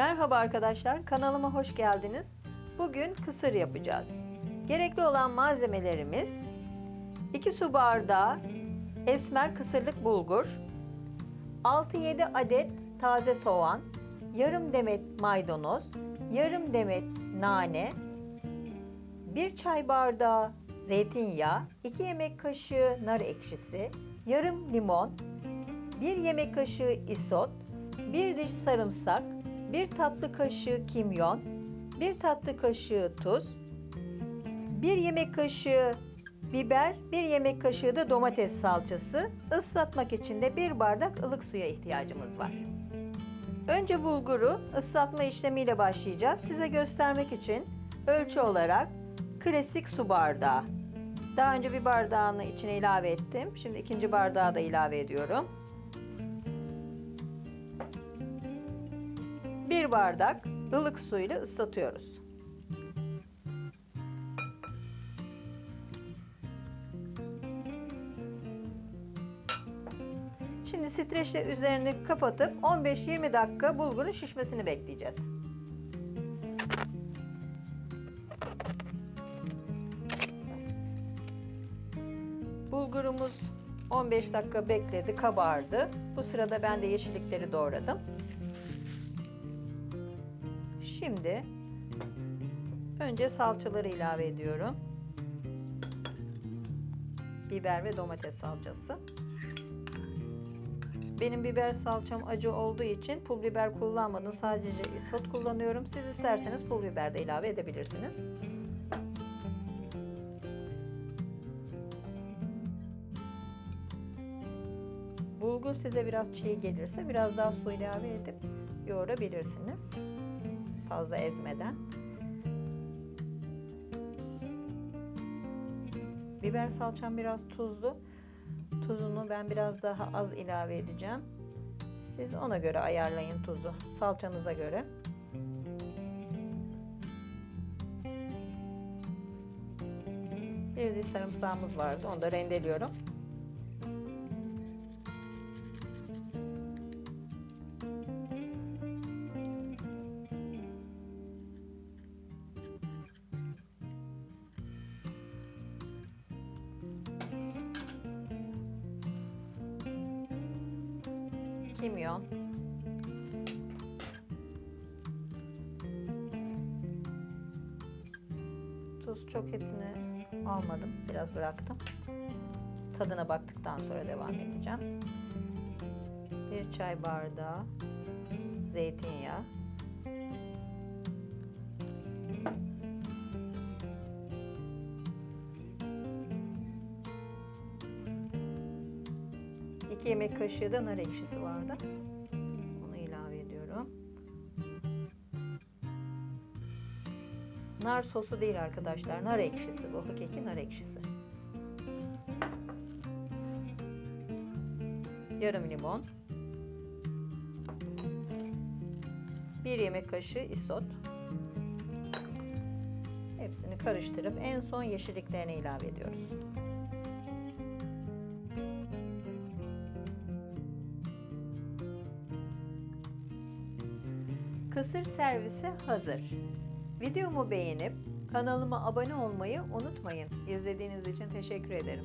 Merhaba arkadaşlar, kanalıma hoş geldiniz. Bugün kısır yapacağız. Gerekli olan malzemelerimiz 2 su bardağı esmer kısırlık bulgur, 6-7 adet taze soğan, yarım demet maydanoz, yarım demet nane, 1 çay bardağı zeytinyağı, 2 yemek kaşığı nar ekşisi, yarım limon, 1 yemek kaşığı isot, 1 diş sarımsak, 1 tatlı kaşığı kimyon, 1 tatlı kaşığı tuz, 1 yemek kaşığı biber, 1 yemek kaşığı da domates salçası. Islatmak için de 1 bardak ılık suya ihtiyacımız var. Önce bulguru ıslatma işlemiyle başlayacağız. Size göstermek için ölçü olarak klasik su bardağı. Daha önce bir bardağını içine ilave ettim. Şimdi ikinci bardağı da ilave ediyorum. Bir bardak ılık suyla ıslatıyoruz. Şimdi streçle üzerini kapatıp 15-20 dakika bulgurun şişmesini bekleyeceğiz. Bulgurumuz 15 dakika bekledi, kabardı. Bu sırada ben de yeşillikleri doğradım. Şimdi önce salçaları ilave ediyorum. Biber ve domates salçası. Benim biber salçam acı olduğu için pul biber kullanmadım. Sadece isot kullanıyorum. Siz isterseniz pul biber de ilave edebilirsiniz. Bulgur size biraz çiğ gelirse biraz daha su ilave edip yoğurabilirsiniz. Fazla ezmeden. Biber salçam biraz tuzlu. Tuzunu ben biraz daha az ilave edeceğim. Siz ona göre ayarlayın tuzu. Salçanıza göre. Bir diş sarımsağımız vardı. Onu da rendeliyorum. Kimyon, tuz çok hepsini almadım. Biraz bıraktım. Tadına baktıktan sonra devam edeceğim. Bir çay bardağı zeytinyağı. İki yemek kaşığı da nar ekşisi vardı. Onu ilave ediyorum. Nar sosu değil arkadaşlar. Nar ekşisi bu. Hakiki nar ekşisi. Yarım limon. Bir yemek kaşığı isot. Hepsini karıştırıp en son yeşilliklerini ilave ediyoruz. Kısır servisi hazır. Videomu beğenip kanalıma abone olmayı unutmayın. İzlediğiniz için teşekkür ederim.